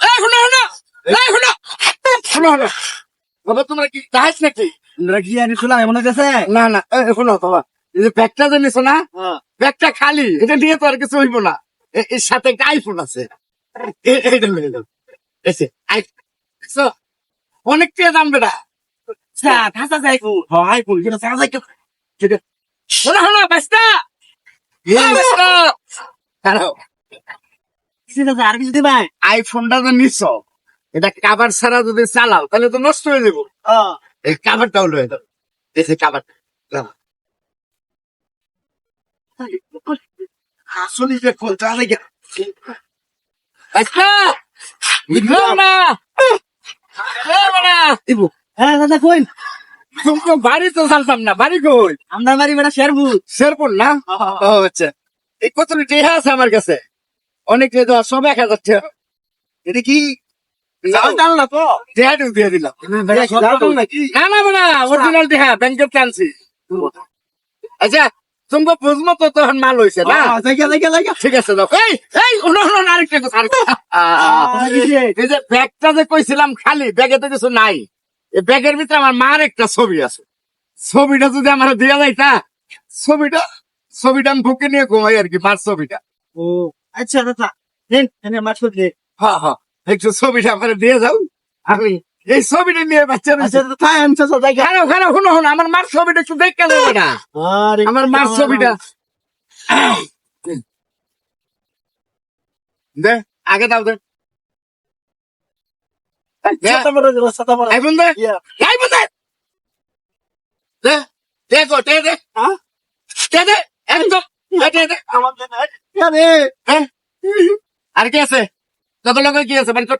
শোনো শোনো। বাবা তোমরা কি চাইছ নাকি? তোমরা কি আনি শুনলাম এমন হইতেছে? না না শোনো বাবা। এই যে ব্যাগটা যে নিছো না ব্যাগটা খালি এটা নিয়ে তো আর কিছু হইব না। এর সাথে একটা আইফোন আছে। এইটা লয়ে যাও এসে আই দেখছ? অনেক টিয়া দাম বেটা। স্যার হাসা যাই ফু হয় যেটা সাজা যাই শোনো শোনো বাস্তা বাস্তা আর কিছু আইফোনটা যে নিছ। এটা কাবার ছাড়া যদি চালাও তাহলে তো নষ্ট হয়ে যাব। এই লয়ে দাও। আসলে যে আচ্ছা না বাড়া, হ্যাঁ দাদা বাড়ি তো চালতাম না বাড়ি কই? আমরা বাড়ি বেটা শেরবু শেরপুর না? ও। আচ্ছা। এই কত আছে আমার কাছে? অনেক সব এক হাজার টাকা এটা কি? না তো? দিয়ে দিলাম নাকি? না না অরিজিনাল টেহা ব্যাংকের টানছি আচ্ছা তুমি বুঝব তো তখন মাল হয়েছে না? ঠিক আছে দাও এই এই শুনো শুনো আরেকটা কথা এই যে ব্যাগটা যে কইছিলাম খালি ব্যাগে তো কিছু নাই। এই ব্যাগের ভিতরে আমার মার একটা ছবি আছে। ছবিটা যদি আমার দেওয়া যায় তা ছবিটা ছবিটা আমি বুকে নিয়ে ঘুমাই আর কি মার ছবিটা। ও আচ্ছা দাদা দেন এনে মাছ করতে হ্যাঁ হ্যাঁ একটু ছবিটা আমার দিয়ে যাও। আমি এই ছবিটা নিয়ে বাচ্চা আচ্ছা খানো খানো শুনো শুনো আমার মার ছবিটা একটু দেখতে না। আরে আমার মার ছবিটা। দে আগে দাও দে। দে, সাতা বড় দিল সাতা বড় আইফোন দে দে দে দে একদম। আরে কি আছে? কত লোক কি আছে? বাড়ি কর।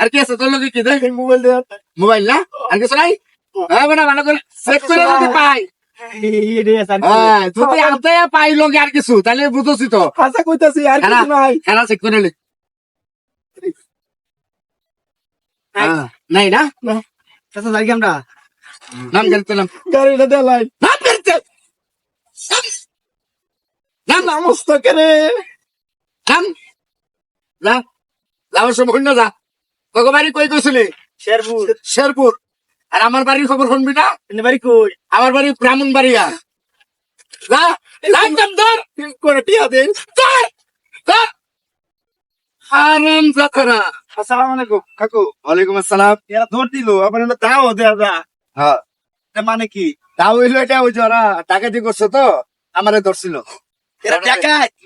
আর কি আছে? তোর লোকে কি? দে মোবাইল মোবাইল না? আর কিছু নাই? হ্যাঁ। বেটা ভালো করে সেট করে যদি পাই। যদি হাতে পাই লোক আর কিছু তাহলে বুঝছি তো। ভাষা কইতাছি আর কিছু নাই। খানা চেক করে হ্যাঁ, নাই না? কাছে যাই আমরা। নাম জানতে নাম। গাড়িটা দেলাই নাম জানতে নাম। নামস্ত করে নাম। যা। যাওয়ার সময় না যা। তোকে বাড়ি কই কইছিলি শেরবু শেরপুর। আর আমার বাড়ির খবর শুনবি না? বাড়ি কই? আমার বাড়ি ব্রাহ্মণ বাড়িয়া ধর। করে টিয়া দেন? ধর আসসালামু আলাইকুম কাকু। ওয়ালাইকুম আসসালাম। এরা ধর দিল আপনার না দাও দাদা হ্যাঁ মানে কি? তাও হইল এটা ওই জরা টাকাটি করছ তো আমারে ধরছিল।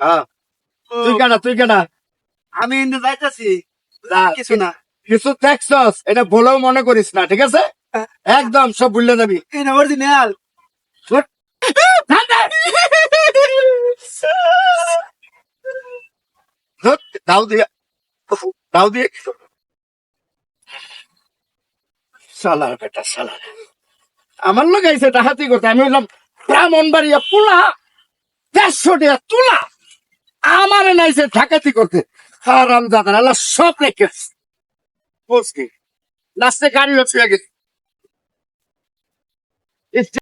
হ্যাঁ। তুই কেনা তুই কেনা আমি যাইতাছি। কিছু না। কিছু দেখছস? এটা বলেও মনে করিস না ঠিক আছে? একদম সব ভুলে যাবি। অরিজিনাল দাও দিয়ে। দাও দিয়ে। সালার বেটা, সালার। আমার লোক আইসে ডাহাতি করতে আমি বললাম ব্রাহ্মণ বাড়িয়া পুলা, দেড়শো টাকা তোলা। আমার নাইছে ঢাকাতি করতে। হারাম দাদা আল্লাহ সব রেখে বসকে লাস্টে গাড়ি হচ্ছে গেছে